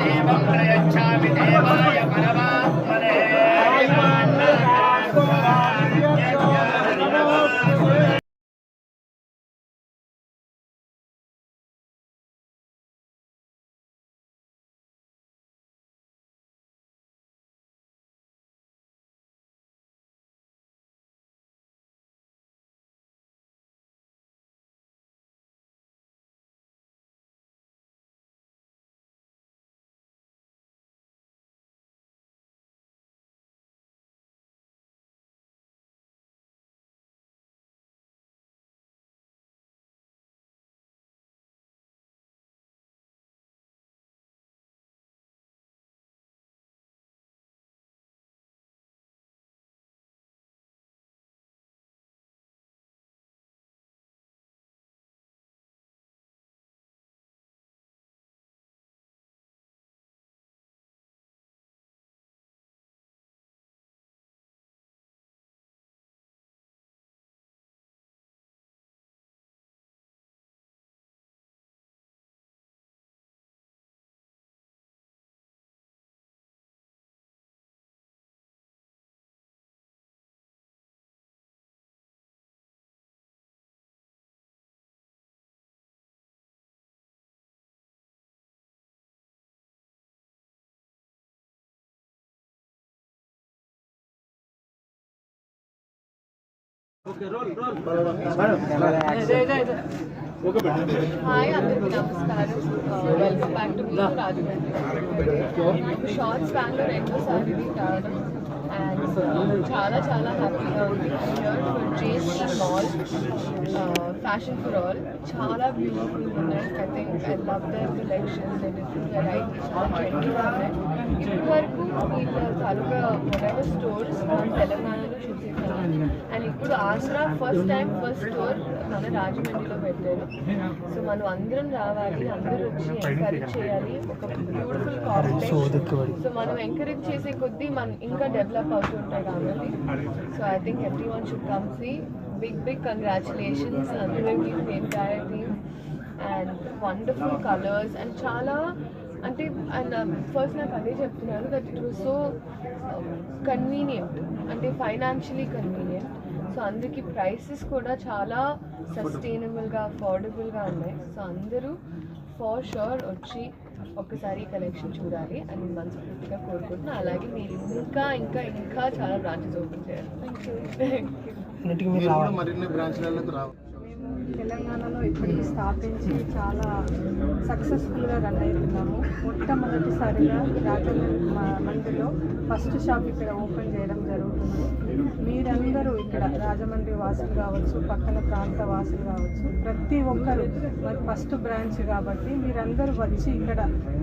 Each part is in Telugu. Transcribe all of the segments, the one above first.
దేవం ప్రయచ్చామి దేవాయ పరమాత్మనే హాయ్ అందరికీ నమస్కారం వెల్కమ్ బ్యాక్ టు మీ రాజమండ్రి నాకు షార్ట్స్ బ్యాంగ్లో రెండోసారి ఇది రావడం అండ్ చాలా చాలా హ్యాపీగా ఉంది JC mall fashion for all చాలా బ్యూటిఫుల్ ఉన్నాయి I think I love their collections and different varieties చాలా ట్రెండీగా ఉన్నాయి ఇప్పటి వరకు వీళ్ళ తాలూకా మొదటి స్టోర్స్ మనం షూట్ చేశాను అండ్ ఇప్పుడు ఆసరా ఫస్ట్ టైం ఫస్ట్ టూర్ మన రాజమండ్రిలో పెట్టారు. సో మనం అందరం రావాలి అందరూ వచ్చి ఎంకరేజ్ చేయాలి. ఒక బ్యూటిఫుల్ కాంప్లెక్స్ సో మనం ఎంకరేజ్ చేసే కొద్దీ మనం ఇంకా డెవలప్ అవుతుంటాయి కాబట్టి. So I think everyone should come see big big congratulations అందరికీ entire team and wonderful colours and చాలా అంటే అండ్ ఫస్ట్ నాకు అదే చెప్తున్నాను that it was so convenient అంటే ఫైనాన్షియలీ కన్వీనియంట్ సో అందరికీ ప్రైసెస్ కూడా చాలా సస్టైనబుల్గా అఫోర్డబుల్గా ఉన్నాయి. సో అందరూ ఫర్ షూర్ వచ్చి ఒక్కసారి కలెక్షన్ చూడాలి అని మనస్ఫూర్తిగా కోరుకుంటున్నాను. అలాగే మీరు ఇంకా ఇంకా ఇంకా చాలా బ్రాంచెస్ ఓపెన్ చేయాలి. థ్యాంక్ యూ మరిన్ని బ్రాంచ్లకు రావు తెలంగాణలో ఇప్పటికి స్థాపించి చాలా సక్సెస్ఫుల్గా రన్ అవుతున్నాము మొట్టమొదటిసారిగా రాజమండ్రిలో ఫస్ట్ షాప్ ఇక్కడ ఓపెన్ చేయడం జరుగుతుంది. మీరందరూ ఇక్కడ రాజమండ్రి వాసులు కావచ్చు పక్కన ప్రాంత వాసులు కావచ్చు ప్రతి ఒక్కరు మరి ఫస్ట్ బ్రాంచ్ కాబట్టి మీరందరూ వచ్చి ఇక్కడ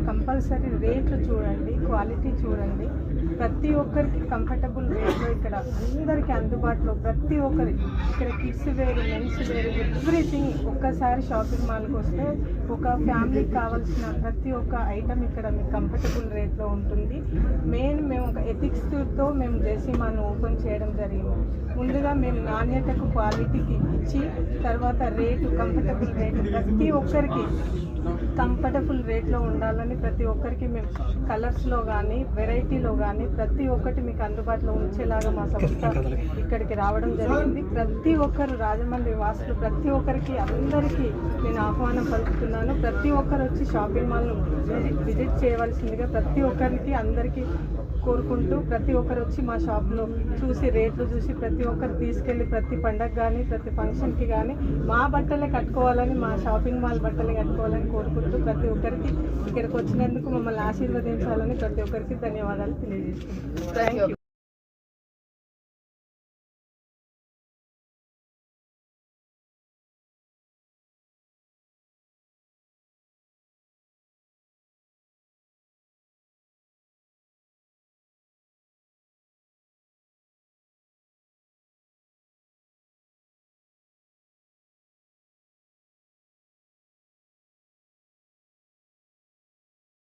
కంపల్సరీ రేట్లు చూడండి క్వాలిటీ చూడండి ప్రతి ఒక్కరికి కంఫర్టబుల్ రేట్లో ఇక్కడ అందరికీ అందుబాటులో ప్రతి ఒక్కరి ఇక్కడ కిడ్స్ వేరు మెన్స్ వేరు ఎవ్రీథింగ్ ఒక్కసారి షాపింగ్ మాల్కి వస్తే ఒక ఫ్యామిలీకి కావాల్సిన ప్రతి ఒక్క ఐటమ్ ఇక్కడ మీకు కంఫర్టబుల్ రేట్లో ఉంటుంది. మెయిన్ మేము ఒక ఎథిక్స్తో మేము జెసిమాను ఓపెన్ చేయడం జరిగింది. ముందుగా మేము నాణ్యతకు క్వాలిటీకి ఇచ్చి తర్వాత రేటు కంఫర్టబుల్ రేటు ప్రతి ఒక్కరికి కంఫర్టబుల్ రేట్లో ఉండాలని ప్రతి ఒక్కరికి మేము కలర్స్లో కానీ వెరైటీలో కానీ ప్రతి ఒక్కటి మీకు అందుబాటులో ఉంచేలాగా మా సంస్థ ఇక్కడికి రావడం జరిగింది. ప్రతి ఒక్కరు రాజమండ్రి వాసులు ప్రతి ఒక్కరికి అందరికీ నేను ఆహ్వానం పలుకుతున్నాను. ప్రతి ఒక్కరు వచ్చి షాపింగ్ మాల్ను విజిట్ చేయవలసిందిగా ప్రతి ఒక్కరికి అందరికీ కోరుకుంటూ ప్రతి ఒక్కరు వచ్చి మా షాప్లో చూసి రేట్లు చూసి ప్రతి ఒక్కరు తీసుకెళ్ళి ప్రతి పండగ కానీ ప్రతి ఫంక్షన్కి కానీ మా బట్టలే కట్టుకోవాలని మా షాపింగ్ మాల్ బట్టలే కట్టుకోవాలని కోరుకుంటూ ప్రతి ఒక్కరికి ఇక్కడికి వచ్చినందుకు మమ్మల్ని ఆశీర్వదించాలని ప్రతి ఒక్కరికి ధన్యవాదాలు తెలియజేస్తున్నాను థ్యాంక్ యూ